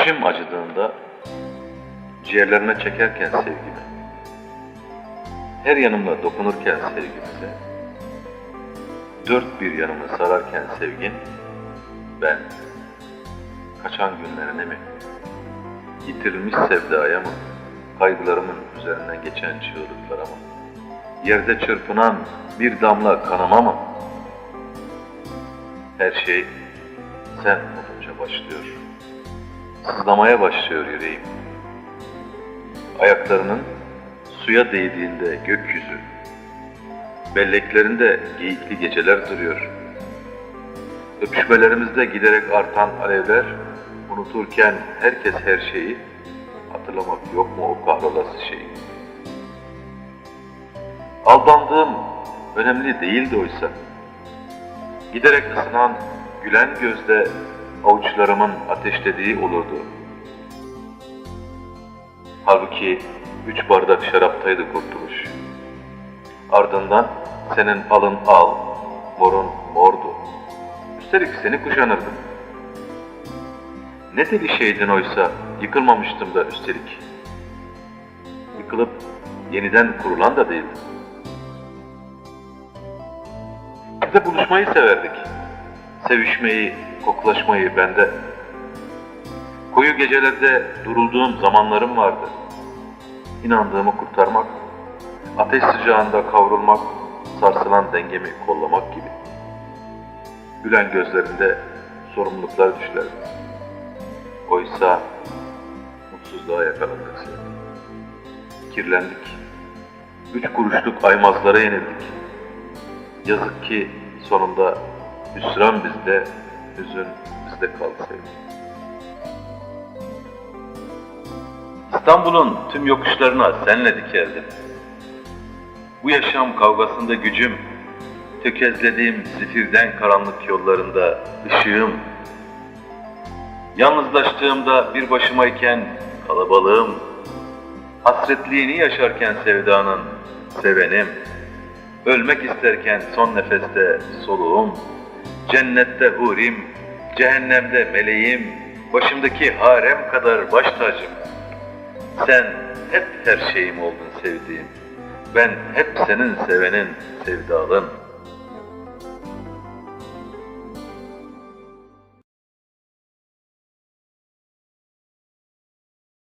İçim acıdığında ciğerlerime çekerken sevgimi, her yanımda dokunurken sevgimize, dört bir yanımı sararken sevgin, ben. Kaçan günlerine mi, yitirilmiş sevdaya mı, kaygılarımın üzerinden geçen çığlıklara mı, yerde çırpınan bir damla kanama mı? Her şey sen olunca başlıyor. Sızlamaya başlıyor yüreğim. Ayaklarının suya değdiğinde gökyüzü, belleklerinde geyikli geceler duruyor. Öpüşmelerimizde giderek artan alevler, unuturken herkes her şeyi, hatırlamak yok mu o kahrolası şeyi? Aldandığım önemli değildi oysa. Giderek ısınan, gülen gözde avuçlarımın ateşlediği olurdu. Halbuki üç bardak şaraptaydı kurtuluş. Ardından senin alın al, morun mordu. Üstelik seni kuşanırdım. Ne deli şeydin oysa, yıkılmamıştım da üstelik. Yıkılıp yeniden kurulan da değildim. Biz de buluşmayı severdik. Sevişmeyi, koklaşmayı bende. Koyu gecelerde durulduğum zamanlarım vardı. İnandığımı kurtarmak, ateş sıcağında kavrulmak, sarsılan dengemi kollamak gibi. Gülen gözlerinde sorumluluklar düşlerdi. Oysa mutsuzluğa yakalandık. Kirlendik. Üç kuruşluk aymazlara yenildik. Yazık ki sonunda hüsran bizde, hüzün bizde sevgilim. İstanbul'un tüm yokuşlarına senle dikeldim. Bu yaşam kavgasında gücüm, tökezlediğim zifirden karanlık yollarında ışığım. Yalnızlaştığımda bir başımayken kalabalığım, hasretliğini yaşarken sevdanın sevenim. Ölmek isterken son nefeste soluğum, cennette hurim, cehennemde meleğim, başımdaki harem kadar baş tacım. Sen hep her şeyim oldun sevdiğim, ben hep senin sevenin sevdalın.